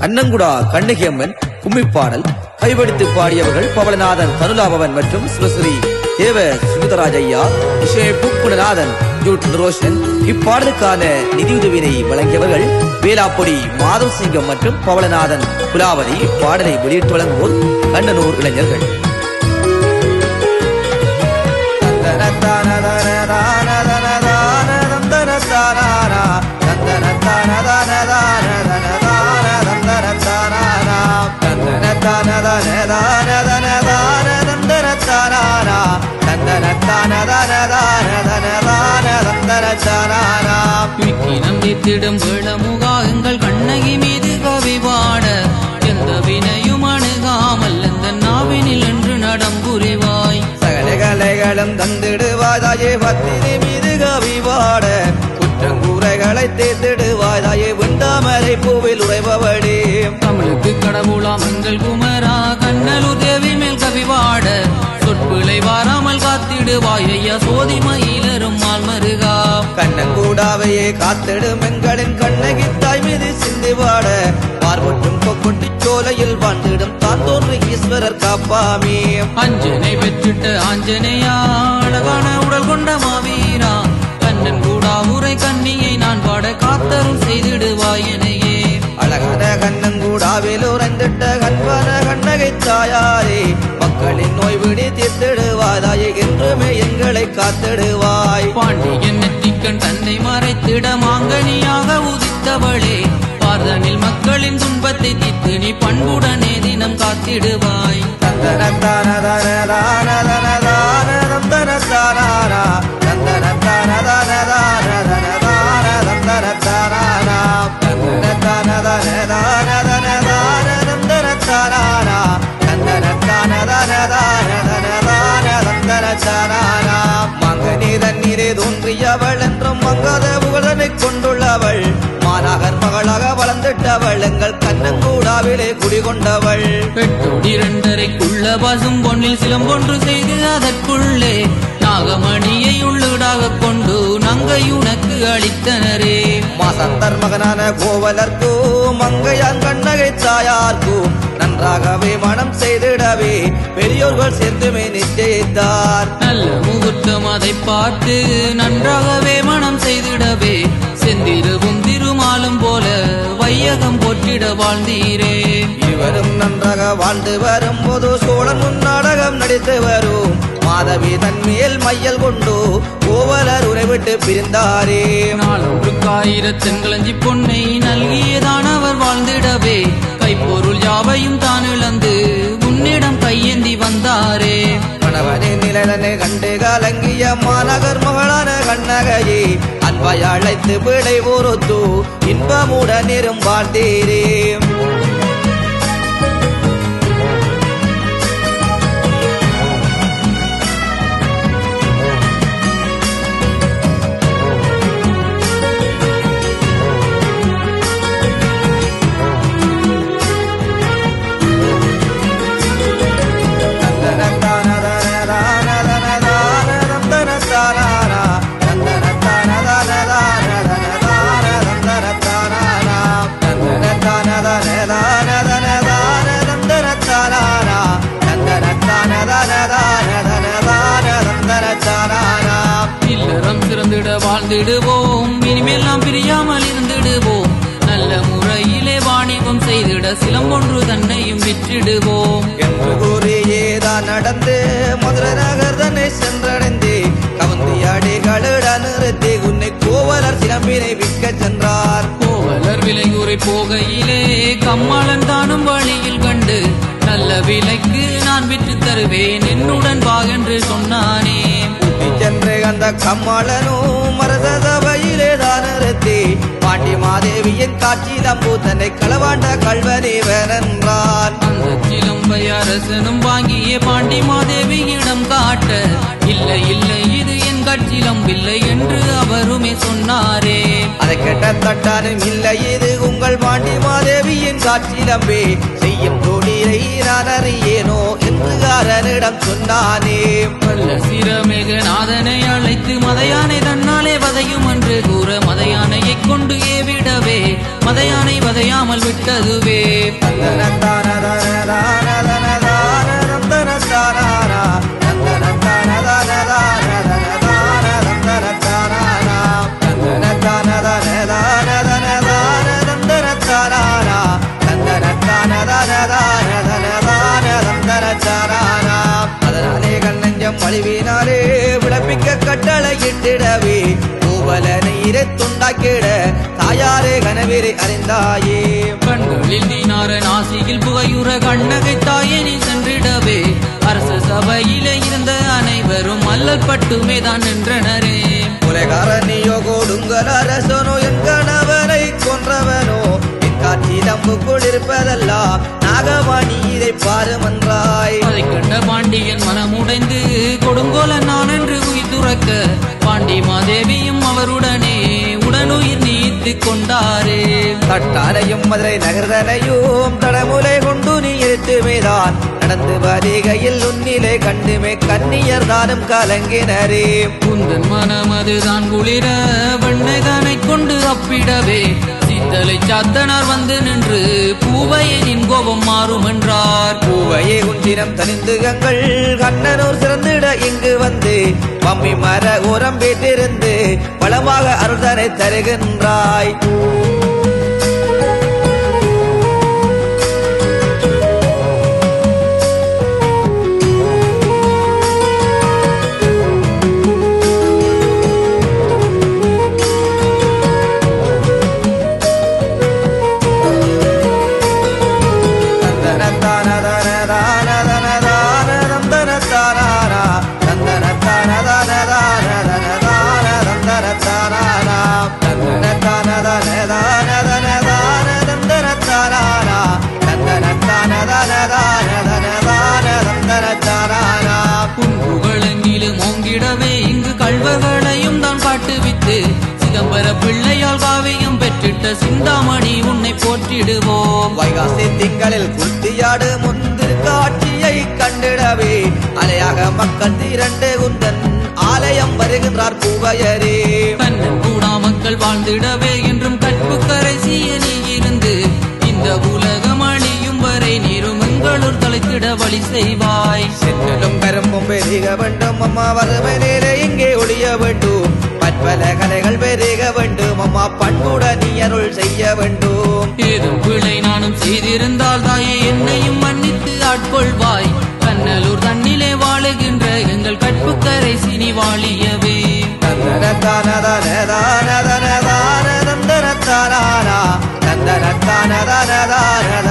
கண்ணங்குடா கண்ணகியம்மன் கும்மிப்பாடல் கைவடித்து பாடியவர்கள் பவளநாதன் தனுலாபவன் மற்றும் சிவஸ்ரீ தேவ சுகுதராஜ் ஐயா இசையமைப்பு ரோஷன் இப்பாடலுக்கான நிதியுதவியை வழங்கியவர்கள் வேலாப்பொடி மாதவ் சிங்கம் மற்றும் பவளநாதன் குலாவதி இப்பாடலை வெளியிட்டு வழங்குவோர் கண்ணனூர் இளைஞர்கள். விக்கினம் நம்பித்திடும் விளமுகா எங்கள் கண்ணகி மீது எங்கள் குமரா கண்ணலூர் தேவி மேல் கவி பாட. சொற்பிழை வாராமல் காத்திடுவாய் ஐயா சோதி மயிலரும் மால்மருகா கண்ணங்கூடாவையே காத்திடும் எங்களின் கண்ணகி தாய் மீது சிந்தி பாட பார்வட்டும் கொக்குட்டி சோலையில் வாழ்ந்திடும் தான் தோன்று ஈஸ்வரர் காப்பாமே. அஞ்சனை பெற்றிட்ட ஆஞ்சனையா அழகான உடல் கொண்ட மாவீரா. கண்ணன் கூடா உரை கண்ணியை நான் பாட காத்தரும் செய்திடுவாய் எனையே அழகான கண்ணங்கூடாவில் உறைந்திட்ட கண்பான கண்ணகை தாயாரே மக்களின் நோய் விடி தீர்த்திடுவாதாயே என்றுமே எங்களை காத்திடுவாய் பாண்டியன் நெற்றிக்கண் தன்னை மறைத்திட மாங்கனியாக உதித்தவளே பார்தனில் மக்களின் துன்பத்தை தீர்த்து நீ பண்புடனே தினம் காத்திடுவாய் மங்கனி தண்ணீரே தோன்றியவள் என்றும் மங்காத புகழனை கொண்டுள்ளவள். மாநகர் மகளாக வளர்ந்திட்டவள். எங்கள் கண்ணங்கூடாவிலே குடிகொண்டவள். இரண்டரைக்குள்ள பசும் பொன்னில் சிலம்பொன்று செய்து அதற்குள்ளே நாகமணியை உள்ளீடாக கொண்டு நங்கை உனக்கு அளித்தனரே. மாசந்தர் மகனான கோவலர்க்கு மங்கையான் கண்ணகை தாயார்க்கு நன்றாகவே மனம் செய்திடவே. பெரியோர்கள் சேர்ந்துமே நிச்சயித்தார். நல்ல முகூர்த்தம் அதை பார்த்து நன்றாகவே மனம் செய்திடவே. செந்திருவும் திருமாலும் போல வையகம் போற்றிட வாழ்ந்தீரே. இருவரும் நன்றாக வாழ்ந்து வரும்போது சோழன் முன் நாடகம் நடித்து வரும். மாதவி தன் மேல் மையல் கொண்டு கோவலர் உறைவிட்டு பிரிந்தாரே. நாளொன்றுக்கு ஆயிரத்தெண்களஞ்சி பொன்னை நல்கியதான் அவர் வாழ்ந்திடவே. கைப்பொருள் யாவையும் தான் இழந்து உன்னிடம் கையேந்தி வந்தாரே. கணவனை நிழலனை கண்டு கலங்கிய மாநகர் மகளான கண்ணகையே அன்பாய் அழைத்து விடை ஒருத்து இன்பமுடன் இரும் வாழ்ந்தீரே வாழ்ந்திடுவோம். இனிமேல் நாம் பிரியாமல் இருந்திடுவோம். நல்ல முறையிலே வாணிபம் செய்திட சிலம்பொன்று தன்னையும் விற்றிடுவோம். என்று கூறியேதான் நடந்து மதுரை நகர் தன்னை சென்றடைந்து கவுந்தியாடிகளுடன் நிறுத்தி உன்னை கோவலர் சிலம்பினை விற்க சென்றார். கோவலர் விலை கூறி போகையிலே கம்மாளன் தானும் வழியில் கண்டு நல்ல விலைக்கு நான் விற்று தருவேன். என்னுடன் வா என்று சொன்னானே அந்த கம்மாளனும் அரச சபையிலே தான் நிறுத்தி பாண்டி மாதேவியின் காட்சியில் அம்பு தன்னை களவாண்ட கல்வனேவன் என்றான் அந்த சிலம்பை அரசனும் வாங்கிய பாண்டி மாதேவியிடம் காட்ட. இல்லை இல்லை இது என் கட்சிலம் இல்லை என்று அவருமே சொன்னாரே. அதை கேட்ட தட்டானும் இல்லை இது உங்கள் பாண்டி மாதேவியின் காட்சியிலம்பே செய்யும் தொழிலை நான் அறியேனோ அரனிடம் சொன்னானே. வல்ல சிரமேகநாதனை அழைத்து மதையானை தன்னாலே வதையும் என்று கூற மதையானையைக் கொண்டு ஏவிடவே மதையானை வதையாமல் விட்டதுவே. அதனாலே நீரை துண்டாக்கிட தாயாரே கனவிரை அறிந்தாயே. கண்களில் நீனார நாசியில் புகையுற கண்ணகை தாயே நீ சென்றிடவே. அரச சபையிலே இருந்த அனைவரும் அல்லல் பட்டுமே தான் நின்றனரே. உலகாரணியோ கொடுங்கல் அரசனோ என் கணவனை கொன்றவனோ என் காற்றிலம்புக்குள் இருப்பதெல்லாம் நாகவாணி இதை பாருமன்றாய். அதை கண்ட பாண்டியன் மனமுடைந்து கொடுங்கோல நான் என்று உயிர் துறக்க பாண்டி மாதேவியும் அவருடனே நீத்து கொண்டாரே தட்டாரையும் மதுரை நகர்தனையும் தடமுலை கொண்டு நீ எடுத்துமேதான் நடந்து வருகையில் உன்னிலை கண்டுமே கண்ணியர் தானும் கலங்கினரே. குந்தன் மனம் அதுதான் குளிர வெண்ணைதனை கொண்டு அப்பிடவே. சித்தலை சாத்தனார் வந்து நின்று பூவையின் கோபம் மாறும் என்றார். பூவையே உன்னிடம் தனிந்துகங்கள் கண்ணனூர் சிறந்திட இங்கு வந்து மம்மி மர ஓரம் வீட்டிருந்து பலமாக அருள்தனை தருகின்றாய். சிதம்பர பிள்ளையால் காவியம் பெற்றிட்ட சிந்தாமணி உன்னை போற்றிடுவோம். வைகாசி திங்களில் குத்தியாடு முந்திரு காட்சியை கண்டிடவே. அலையாக மக்கள் திரண்டு குந்தன் ஆலயம் வருகின்றார் பூவையரே. கண்ணன் கூடா மக்கள் வாழ்ந்திடவே என்றும் கற்பு கரைசிய நீ இருந்து. இந்த உலகம் அழியும் வரை நீரும் எங்களூர் தலைத்திட வழி செய்வாய். சென்னலும் கரும்பும் பெருக வேண்டும் அம்மா வறுமை நேரே இங்கே ஒழிய வேண்டும். பற்பல கலைகள் பெருக வேண்டும். அம்மா பண்புடன் நீ அருள் செய்ய வேண்டும். ஏதும் பிழை நானும் செய்திருந்தால் தாயே என்னையும் மன்னித்து ஆட்கொள்வாய். கண்ணலூர் தன்னிலே வாழுகின்ற எங்கள் கற்பு கரைசி நீ வாழியவே தந்தனத்தானதனதானதனதானதந்தனத்தானானா தந்தனத்தானதனதான